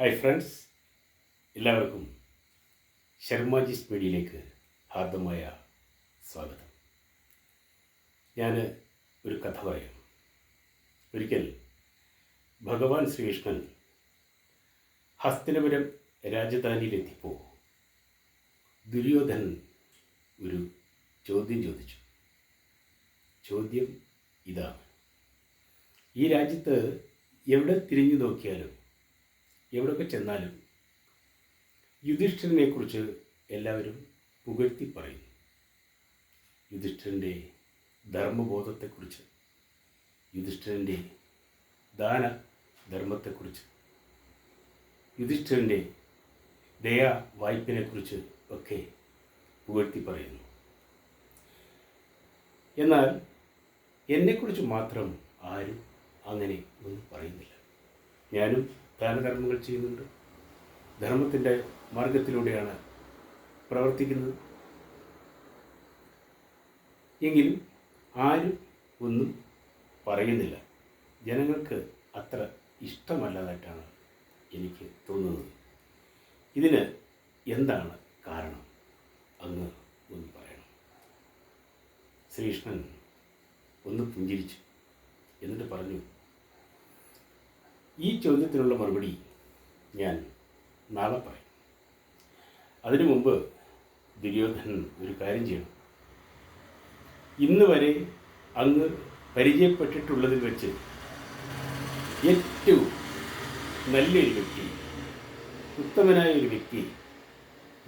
Hi friends എല്ലാവർക്കും ശർമാജിസ് മീഡിയയിലേക്ക് ഹാർദമായ സ്വാഗതം. ഞാൻ ഒരു കഥ പറയാം. ഒരിക്കൽ ഭഗവാൻ ശ്രീകൃഷ്ണൻ ഹസ്തിനപുരം രാജധാനിയിലെത്തിയപ്പോൾ ദുര്യോധനൻ ഒരു ചോദ്യം ചോദിച്ചു. ചോദ്യം ഇതാണ്. ഈ രാജ്യത്ത് എവിടെ തിരിഞ്ഞു നോക്കിയാലും എവിടെയൊക്കെ ചെന്നാലും യുധിഷ്ഠിരനെ കുറിച്ച് എല്ലാവരും പുകഴ്ത്തി പറയുന്നു യുധിഷ്ഠിരന്റെ ധർമ്മബോധത്തെക്കുറിച്ച് യുധിഷ്ഠിരന്റെ ദാന ധർമ്മത്തെക്കുറിച്ച് യുധിഷ്ഠിരന്റെ ദയാ വായ്പിനെക്കുറിച്ച് ഒക്കെ പുകഴ്ത്തി പറയുന്നു. എന്നാൽ എന്നെക്കുറിച്ച് മാത്രം ആരും അങ്ങനെ ഒന്നും പറയുന്നില്ല. ഞാനും ദാനധർമ്മങ്ങൾ ചെയ്യുന്നുണ്ട്. ധർമ്മത്തിന്റെ മാർഗത്തിലൂടെയാണ് പ്രവർത്തിക്കുന്നത്. എങ്കിലും ആരും ഒന്നും പറയുന്നില്ല. ജനങ്ങൾക്ക് അത്ര ഇഷ്ടമല്ലാതായിട്ടാണ് എനിക്ക് തോന്നുന്നത്. ഇതിന് എന്താണ് കാരണം? അങ്ങ് ഒന്ന് പറയണം. ശ്രീകൃഷ്ണൻ ഒന്ന് പുഞ്ചിരിച്ചു. എന്നിട്ട് പറഞ്ഞു ഈ ചോദ്യത്തിനുള്ള മറുപടി ഞാൻ നാളെ പറയും. അതിനു മുമ്പ് ദുര്യോധനൻ ഒരു കാര്യം ചെയ്യണം. ഇന്ന് വരെ അങ്ങ് പരിചയപ്പെട്ടിട്ടുള്ളതിൽ വെച്ച് ഏറ്റവും നല്ലൊരു വ്യക്തി ഉത്തമനായ ഒരു വ്യക്തി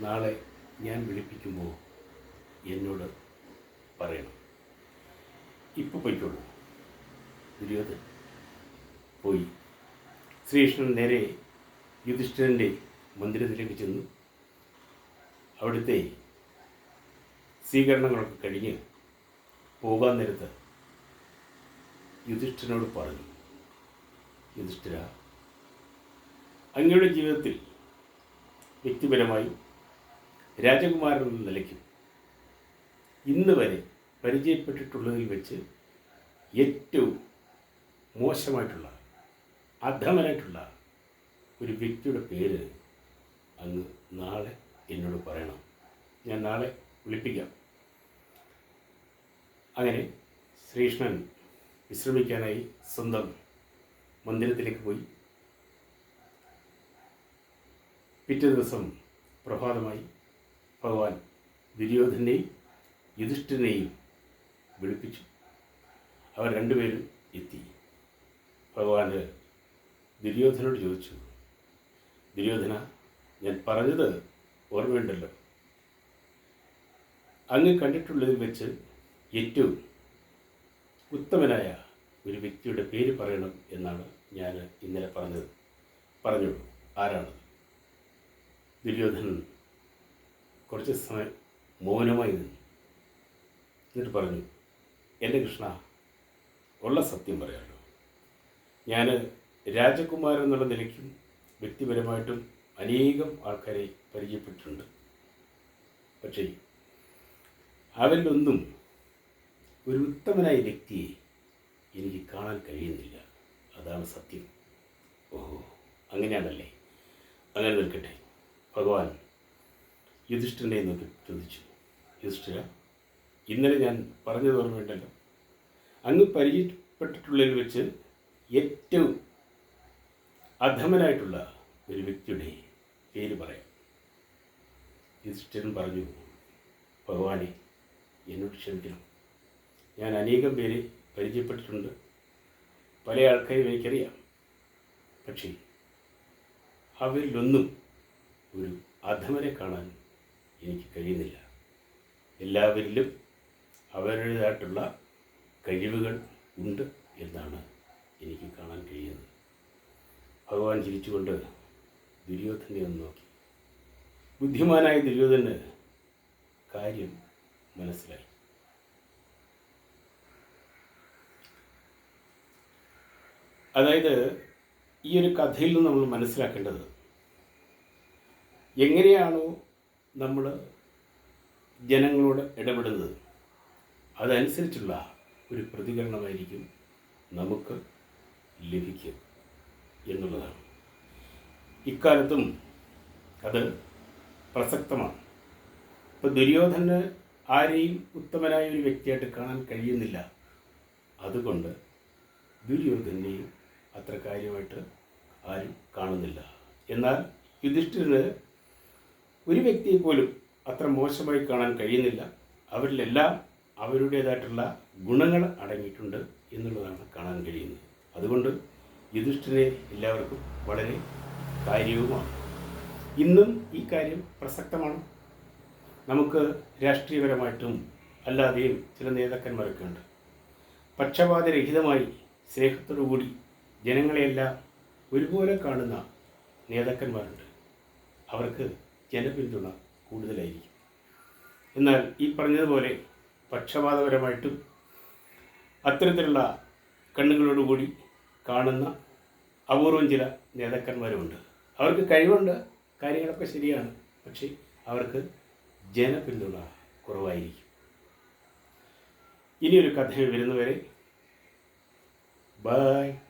നാളെ ഞാൻ വിളിപ്പിക്കുമ്പോൾ എന്നോട് പറയണം. ഇപ്പോൾ പോയിക്കോളൂ. ദുര്യോധൻ പോയി ശ്രീകൃഷ്ണൻ നേരെ യുധിഷ്ഠിരന്റെ മന്ദിരത്തിലേക്ക് ചെന്നു. അവിടുത്തെ സ്വീകരണങ്ങളൊക്കെ കഴിഞ്ഞ് പോകാൻ നേരത്ത് യുധിഷ്ഠിരനോട് പറഞ്ഞു യുധിഷ്ഠിര അങ്ങയുടെ ജീവിതത്തിൽ വ്യക്തിപരമായും രാജകുമാരൻ എന്ന നിലയ്ക്കും ഇന്ന് വരെ പരിചയപ്പെട്ടിട്ടുള്ളതിൽ വെച്ച് ഏറ്റവും മോശമായിട്ടുള്ള അധമനായിട്ടുള്ള ഒരു വ്യക്തിയുടെ പേര് അങ്ങ് നാളെ എന്നോട് പറയണം. ഞാൻ നാളെ വിളിപ്പിക്കാം. അങ്ങനെ ശ്രീകൃഷ്ണൻ വിശ്രമിക്കാനായി സ്വന്തം മന്ദിരത്തിലേക്ക് പോയി. പിറ്റേ ദിവസം പ്രഭാതമായി ഭഗവാൻ ദുര്യോധനെയും യുധിഷ്ഠിനെയും വിളിപ്പിച്ചു. അവർ രണ്ടുപേരും എത്തി. ഭഗവാന് ദുര്യോധനോട് ചോദിച്ചു ദുര്യോധന ഞാൻ പറഞ്ഞത് ഓർമ്മയുണ്ടല്ലോ. അങ്ങ് കണ്ടിട്ടുള്ളതിൽ വെച്ച് ഏറ്റവും ഉത്തമനായ ഒരു വ്യക്തിയുടെ പേര് പറയണം എന്നാണ് ഞാൻ ഇന്നലെ പറഞ്ഞത്. പറഞ്ഞോളൂ ആരാണ് ദുര്യോധനൻ കുറച്ച് സമയം മൗനമായി നിന്നു. എന്നിട്ട് പറഞ്ഞു എന്റെ കൃഷ്ണ ഉള്ള സത്യം പറയാമല്ലോ ഞാൻ രാജകുമാരൻ എന്നുള്ള നിലയ്ക്കും വ്യക്തിപരമായിട്ടും അനേകം ആൾക്കാരെ പരിചയപ്പെട്ടിട്ടുണ്ട്. പക്ഷേ അവരിലൊന്നും ഒരു ഉത്തമനായ വ്യക്തിയെ എനിക്ക് കാണാൻ കഴിയുന്നില്ല. അതാണ് സത്യം. ഓഹോ അങ്ങനെയാണല്ലേ? അങ്ങനെ നിൽക്കട്ടെ. ഭഗവാൻ യുധിഷ്ഠിരനെ നോക്കി ചോദിച്ചു. യുധിഷ്ഠിര ഇന്നലെ ഞാൻ പറഞ്ഞത് ഓർമ്മയുണ്ടല്ലോ. അങ്ങ് പരിചയപ്പെട്ടിട്ടുള്ളതിൽ വെച്ച് ഏറ്റവും അധമനായിട്ടുള്ള ഒരു വ്യക്തിയുടെ പേര് പറയാം. യുധിഷ്ഠിരൻ പറഞ്ഞു ഭഗവാനെ എന്നോട് ക്ഷമിക്കണം. ഞാൻ അനേകം പേരെ പരിചയപ്പെട്ടിട്ടുണ്ട്. പല ആൾക്കാരും എനിക്കറിയാം. പക്ഷേ അവരിലൊന്നും ഒരു അധമനെ കാണാൻ എനിക്ക് കഴിയുന്നില്ല. എല്ലാവരിലും അവരുടേതായിട്ടുള്ള കഴിവുകൾ ഉണ്ട് എന്നാണ് എനിക്ക് കാണാൻ കഴിയുന്നത്. ഭഗവാൻ ചിരിച്ചുകൊണ്ട് ദുര്യോധനെ ഒന്ന് നോക്കി. ബുദ്ധിമാനായ ദുര്യോധന് കാര്യം മനസ്സിലായി. അതായത് ഈ ഒരു കഥയിൽ നിന്ന് നമ്മൾ മനസ്സിലാക്കേണ്ടത് എങ്ങനെയാണോ നമ്മൾ ജനങ്ങളോട് ഇടപെടുന്നത്. അതനുസരിച്ചുള്ള ഒരു പ്രതികരണമായിരിക്കും നമുക്ക് ലഭിക്കുക. എന്നുള്ളതാണ്. ഇക്കാലത്തും അത് പ്രസക്തമാണ്. ഇപ്പോൾ ദുര്യോധന് ആരെയും ഉത്തമനായ ഒരു വ്യക്തിയായിട്ട് കാണാൻ കഴിയുന്നില്ല. അതുകൊണ്ട് ദുര്യോധനെയും അത്ര കാര്യമായിട്ട് ആരും കാണുന്നില്ല. എന്നാൽ യുധിഷ്ഠിരന് ഒരു വ്യക്തിയെ പോലും അത്ര മോശമായി കാണാൻ കഴിയുന്നില്ല. അവരിലെല്ലാം അവരുടേതായിട്ടുള്ള ഗുണങ്ങൾ അടങ്ങിയിട്ടുണ്ട് എന്നുള്ളതാണ് കാണാൻ കഴിയുന്നത്. അതുകൊണ്ട് യുധിഷ്ഠിരെ എല്ലാവർക്കും വളരെ കാര്യവുമാണ്. ഇന്നും ഈ കാര്യം പ്രസക്തമാണ്. നമുക്ക് രാഷ്ട്രീയപരമായിട്ടും അല്ലാതെയും ചില നേതാക്കന്മാരൊക്കെ ഉണ്ട്. പക്ഷപാതരഹിതമായി സ്നേഹത്തോടുകൂടി ജനങ്ങളെയെല്ലാം ഒരുപോലെ കാണുന്ന നേതാക്കന്മാരുണ്ട്. അവർക്ക് ജനപിന്തുണ കൂടുതലായിരിക്കും. എന്നാൽ ഈ പറഞ്ഞതുപോലെ പക്ഷപാതപരമായിട്ടും അത്തരത്തിലുള്ള കണ്ണുകളോടുകൂടി കാണുന്ന അപൂർവം ചില നേതാക്കന്മാരുമുണ്ട്. അവർക്ക് കഴിവുണ്ട് കാര്യങ്ങളൊക്കെ ശരിയാണ്. പക്ഷേ അവർക്ക് ജനപിന്തുണ കുറവായിരിക്കും. ഇനിയൊരു കഥ വരുന്നവരെ ബൈ.